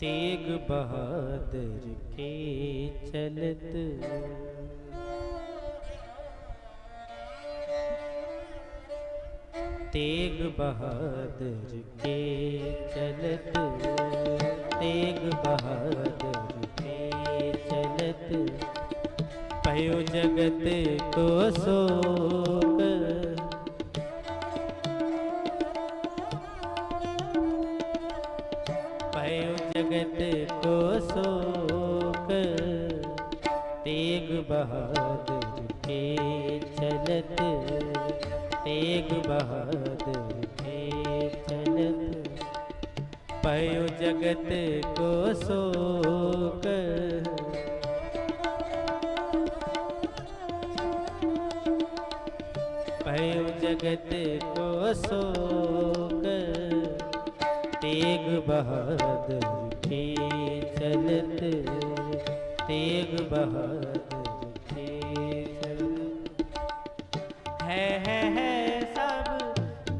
तेग बहादुर के चलत तेग बहादुर के चलत तेग बहादुर के चलत भयो जगत को शोक बहादुर के चलत तेग बहादुर के चलत भयो जगत को शोक भयो जगत को शोक तेग बहादुर के चलत तेग बहादुर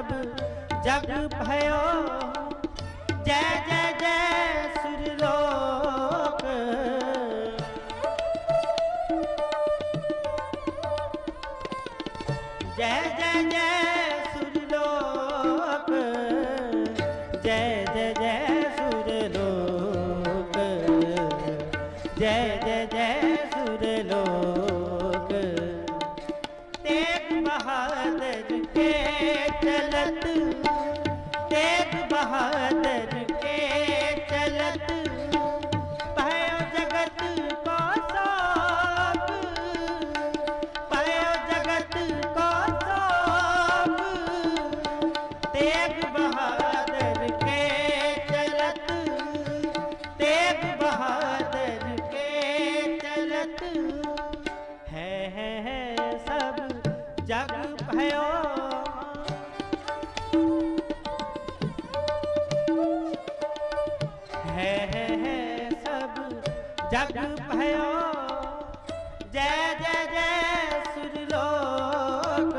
ਸਭ ਜਗ ਭਇਓ। ਜੈ ਜੈ ਜੈ ਜਗ ਭਇਓ। ਜੈ ਜੈ ਜੈ ਸੁਰ ਲੋਕ।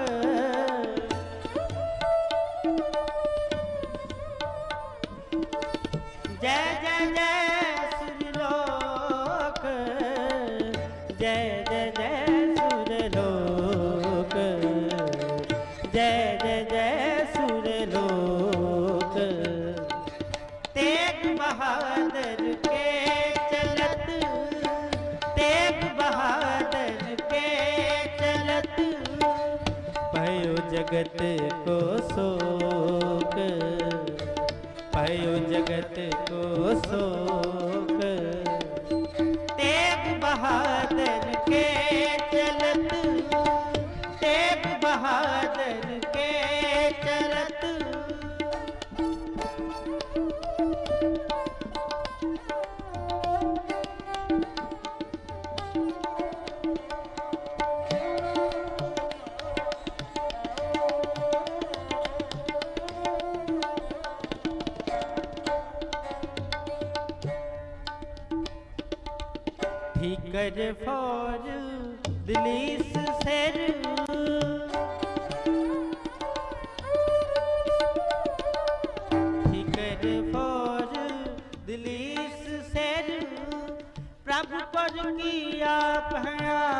ਜੈ ਜੈ ਜੈ जगत को शोक भयो जगत को शोक ठिकर फौज दिलीस सेर ठिकर फौज दिलीस सेर प्रभु पर किया भयान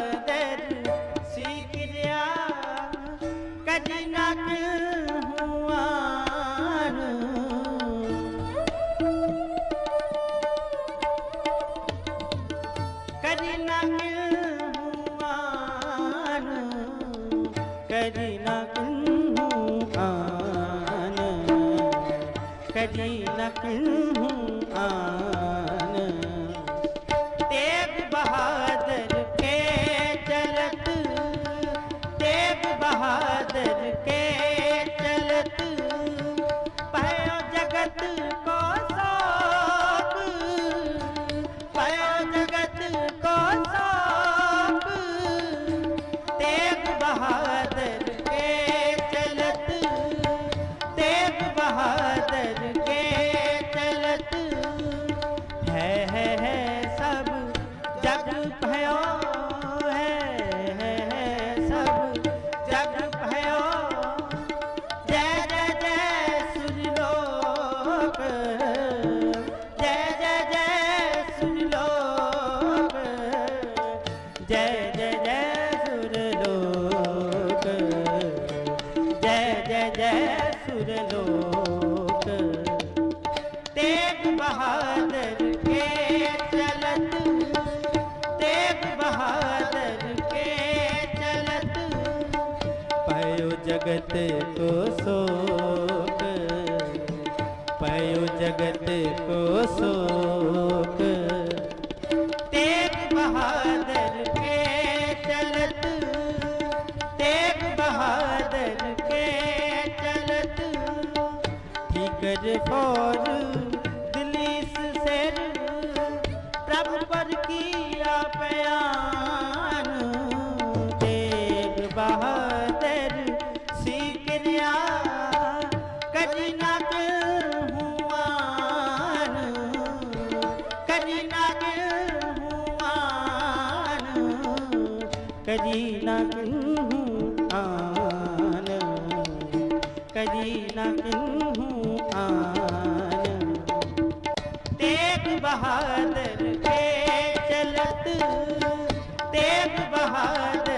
કઢી લખું આ जगत को शोक पयो जगत को शोक तेग बहादुर के चलत तेग बहादुर के चलत ठीक फौज ਕਜੀ ਨਾ ਕਿਹੂ ਆਨ ਕਜੀ ਆਨ। ਤੇਗ ਬਹਾਦਰ ਕੇ ਚਲਤ ਬਹਾਦਰ